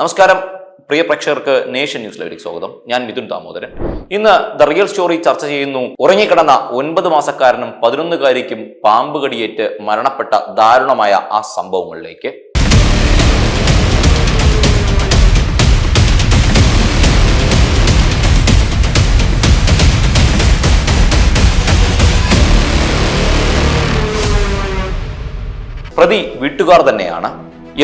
നമസ്കാരം. പ്രിയ പ്രേക്ഷകർക്ക് നേഷൻ ന്യൂസിലേക്ക് സ്വാഗതം. ഞാൻ മിഥുൻ ദാമോദരൻ. ഇന്ന് ദ റിയൽ സ്റ്റോറി ചർച്ച ചെയ്യുന്നു. ഉറങ്ങിക്കിടന്ന ഒൻപത് മാസക്കാരനും പതിനൊന്നുകാരിക്കും പാമ്പ് കടിയേറ്റ് മരണപ്പെട്ട ദാരുണമായ ആ സംഭവങ്ങളിലേക്ക്. പ്രതി വീട്ടുകാർ തന്നെയാണ്.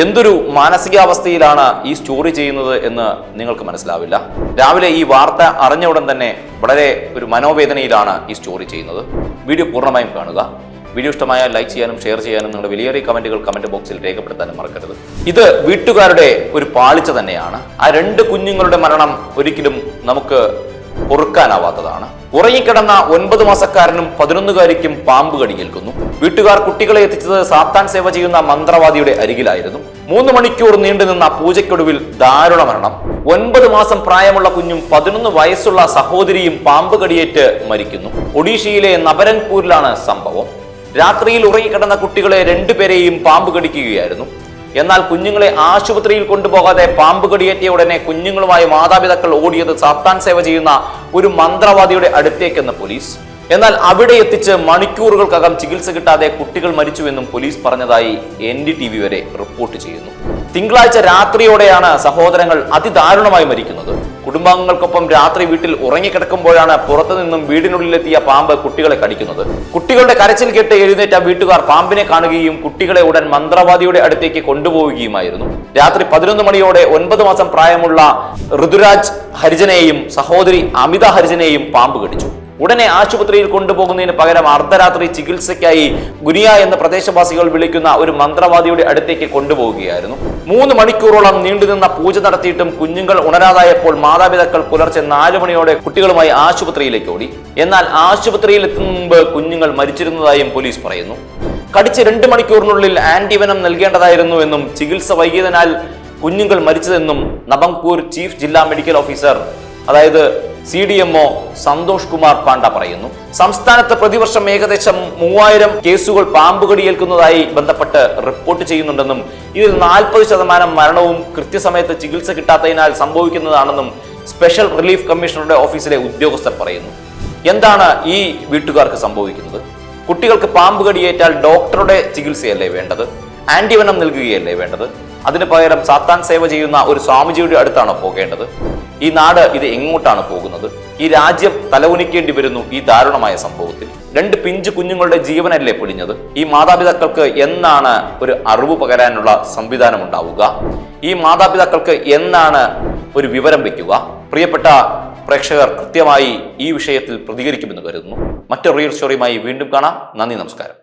എന്തൊരു മാനസികാവസ്ഥയിലാണ് ഈ സ്റ്റോറി ചെയ്യുന്നത് എന്ന് നിങ്ങൾക്ക് മനസ്സിലാവില്ല? രാവിലെ ഈ വാർത്ത അറിഞ്ഞ ഉടൻ തന്നെ വളരെ ഒരു മനോവേദനയിലാണ് ഈ സ്റ്റോറി ചെയ്യുന്നത്. വീഡിയോ പൂർണമായും കാണുക. വീഡിയോ ഇഷ്ടമായ ലൈക്ക് ചെയ്യാനും ഷെയർ ചെയ്യാനും നിങ്ങളുടെ വിലയേറിയ കമന്റുകൾ കമന്റ് ബോക്സിൽ രേഖപ്പെടുത്താനും മറക്കരുത്. ഇത് വീട്ടുകാരുടെ ഒരു പാളിച്ച തന്നെയാണ്. ആ രണ്ട് കുഞ്ഞുങ്ങളുടെ മരണം ഒരിക്കലും നമുക്ക് പൊറുക്കാനാവാത്തതാണ്. ഉറങ്ങിക്കിടന്ന ഒൻപത് മാസക്കാരനും പതിനൊന്നുകാരിക്കും പാമ്പ് കടിയേൽക്കുന്നു. വീട്ടുകാർ കുട്ടികളെ എത്തിച്ചത് സാത്താൻ സേവ ചെയ്യുന്ന മന്ത്രവാദിയുടെ അരികിലായിരുന്നു. മൂന്ന് മണിക്കൂർ നീണ്ടുനിന്ന പൂജയ്ക്കൊടുവിൽ ദാരുണ മരണം. ഒൻപത് മാസം പ്രായമുള്ള കുഞ്ഞും പതിനൊന്ന് വയസ്സുള്ള സഹോദരിയും പാമ്പ് കടിയേറ്റ് മരിക്കുന്നു. ഒഡീഷയിലെ നബരൻപൂരിലാണ് സംഭവം. രാത്രിയിൽ ഉറങ്ങിക്കിടന്ന കുട്ടികളെ രണ്ടുപേരെയും പാമ്പ് കടിക്കുകയായിരുന്നു. എന്നാൽ കുഞ്ഞുങ്ങളെ ആശുപത്രിയിൽ കൊണ്ടുപോകാതെ പാമ്പ് കടിയേറ്റിയ ഉടനെ കുഞ്ഞുങ്ങളുമായി മാതാപിതാക്കൾ ഓടിയത് സാത്താൻ സേവ ചെയ്യുന്ന ഒരു മന്ത്രവാദിയുടെ അടുത്തേക്കെന്ന് പോലീസ്. എന്നാൽ അവിടെ എത്തിച്ച് മണിക്കൂറുകൾക്കകം ചികിത്സ കിട്ടാതെ കുട്ടികൾ മരിച്ചുവെന്നും പോലീസ് പറഞ്ഞതായി എൻ ഡി ടി വി വരെ റിപ്പോർട്ട് ചെയ്യുന്നു. തിങ്കളാഴ്ച രാത്രിയോടെയാണ് സഹോദരങ്ങൾ അതിദാരുണമായി മരിക്കുന്നത്. കുടുംബാംഗങ്ങൾക്കൊപ്പം രാത്രി വീട്ടിൽ ഉറങ്ങിക്കിടക്കുമ്പോഴാണ് പുറത്തു നിന്നും വീടിനുള്ളിലെത്തിയ പാമ്പ് കുട്ടികളെ കടിക്കുന്നത്. കുട്ടികളുടെ കരച്ചിൽ കേട്ട് എഴുന്നേറ്റ വീട്ടുകാർ പാമ്പിനെ കാണുകയും കുട്ടികളെ ഉടൻ മന്ത്രവാദിയുടെ അടുത്തേക്ക് കൊണ്ടുപോവുകയുമായിരുന്നു. രാത്രി പതിനൊന്ന് മണിയോടെ ഒൻപത് മാസം പ്രായമുള്ള ഋതുരാജ് ഹരിജനെയും സഹോദരി അമിത ഹരിജനെയും പാമ്പ് കടിച്ചു. ഉടനെ ആശുപത്രിയിൽ കൊണ്ടുപോകുന്നതിന് പകരം അർദ്ധരാത്രി ചികിത്സയ്ക്കായി ഗുനിയ എന്ന പ്രദേശവാസികൾ വിളിക്കുന്ന ഒരു മന്ത്രവാദിയുടെ അടുത്തേക്ക് കൊണ്ടുപോവുകയായിരുന്നു. മൂന്ന് മണിക്കൂറോളം നീണ്ടുനിന്ന പൂജ നടത്തിയിട്ടും കുഞ്ഞുങ്ങൾ ഉണരാതായപ്പോൾ മാതാപിതാക്കൾ പുലർച്ചെ നാലു മണിയോടെ കുട്ടികളുമായി ആശുപത്രിയിലേക്ക് ഓടി. എന്നാൽ ആശുപത്രിയിൽ എത്തുന്ന മുമ്പ് കുഞ്ഞുങ്ങൾ മരിച്ചിരുന്നതായും പോലീസ് പറയുന്നു. കടിച്ച് രണ്ട് മണിക്കൂറിനുള്ളിൽ ആന്റിവനം നൽകേണ്ടതായിരുന്നു എന്നും ചികിത്സ വൈകിയതിനാൽ കുഞ്ഞുങ്ങൾ മരിച്ചതെന്നും നബംപൂർ ചീഫ് ജില്ലാ മെഡിക്കൽ ഓഫീസർ അതായത് C D M O Santosh Kumar Panda പറയുന്നു. സംസ്ഥാനത്ത് പ്രതിവർഷം ഏകദേശം മൂവായിരം കേസുകൾ പാമ്പ് കടിയേൽക്കുന്നതായി ബന്ധപ്പെട്ട് റിപ്പോർട്ട് ചെയ്യുന്നുണ്ടെന്നും ഇതിൽ നാൽപ്പത് ശതമാനം മരണവും കൃത്യസമയത്ത് ചികിത്സ കിട്ടാത്തതിനാൽ സംഭവിക്കുന്നതാണെന്നും സ്പെഷ്യൽ റിലീഫ് കമ്മീഷണറുടെ ഓഫീസിലെ ഉദ്യോഗസ്ഥർ പറയുന്നു. എന്താണ് ഈ വീട്ടുകാർക്ക് സംഭവിക്കുന്നത്? കുട്ടികൾക്ക് പാമ്പ് കടിയേറ്റാൽ ഡോക്ടറുടെ ചികിത്സയല്ലേ വേണ്ടത്? ആന്റിവനം നൽകുകയല്ലേ വേണ്ടത്? അതിന് പകരം സാത്താൻ സേവ ചെയ്യുന്ന ഒരു സ്വാമിജിയുടെ അടുത്താണോ പോകേണ്ടത്? ഈ നാട് ഇത് എങ്ങോട്ടാണ് പോകുന്നത്? ഈ രാജ്യം തലകുനിക്കേണ്ടി വരുന്നു ഈ ദാരുണമായ സംഭവത്തിൽ. രണ്ട് പിഞ്ചു കുഞ്ഞുങ്ങളുടെ ജീവനല്ലേ പൊലിഞ്ഞത്? ഈ മാതാപിതാക്കൾക്ക് എന്നാണ് ഒരു അറിവ് പകരാനുള്ള സംവിധാനം ഉണ്ടാവുക ഈ മാതാപിതാക്കൾക്ക് എന്നാണ് ഒരു വിവരം വയ്ക്കുക പ്രിയപ്പെട്ട പ്രേക്ഷകർ കൃത്യമായി ഈ വിഷയത്തിൽ പ്രതികരിക്കുമെന്ന് കരുതുന്നു. മറ്റൊരു റിയൽ സ്റ്റോറിയുമായി വീണ്ടും കാണാം. നന്ദി നമസ്കാരം.